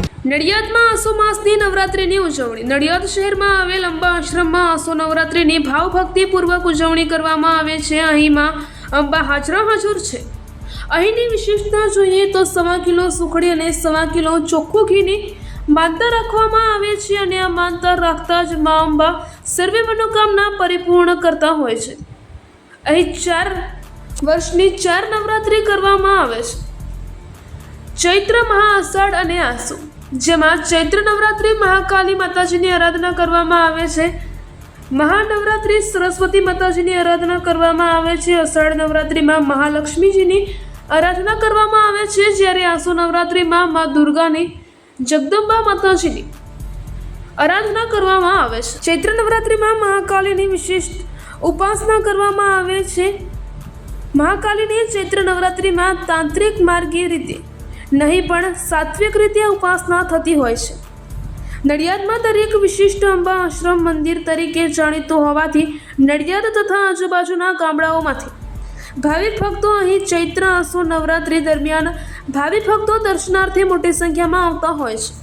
ભક્તિ નવરાત્રિની ઉજવણી. નડિયાદ શહેરમાં આવેલ અંબા આશ્રમમાં આસો નવરાત્રિની ભાવભક્તિપૂર્વક ઉજવણી કરવામાં આવે છે. અહીંમાં અંબા હાજરા હાજર છે. અહીંની વિશેષતા જોઈએ તો સવા કિલો સુખડી અને સવા કિલો ચોખ્ખું ઘીની માનતા રાખવામાં આવે છે અને આ માનતા રાખતા જ મા અંબા સર્વે મનોકામના પરિપૂર્ણ કરતા હોય છે. અહીં ચાર વર્ષની ચાર નવરાત્રિ કરવામાં આવે છે. ચૈત્ર, મહા, અષાઢ અને આસો. જેમાં ચૈત્ર નવરાત્રિ મહાકાલી માતાજીની આરાધના કરવામાં આવે છે. મહાનવરાત્રિ સરસ્વતી માતાજીની આરાધના કરવામાં આવે છે. અષાઢ નવરાત્રિમાં મહાલક્ષ્મીજીની આરાધના કરવામાં આવે છે. જ્યારે આસો નવરાત્રિમાં મા દુર્ગાની જગદંબા માતાજીની આરાધના કરવામાં આવે છે. ચૈત્ર નવરાત્રિમાં મહાકાલીની વિશિષ્ટ ઉપાસના કરવામાં આવે છે. મહાકાલીની ચૈત્ર નવરાત્રિમાં તાંત્રિક માર્ગીય રીતે નહીં પણ સાત્વિક રીતે ઉપાસના થતી હોય છે. નડિયાદમાં દરેક વિશિષ્ટ અંબા આશ્રમ મંદિર તરીકે જાણીતું હોવાથી નડિયાદ તથા આજુબાજુના ગામડાઓમાંથી ભાવિક ભક્તો અહીં ચૈત્ર, આસો, નવરાત્રિ દરમિયાન ભાવિક ભક્તો દર્શનાર્થે મોટી સંખ્યામાં આવતા હોય છે.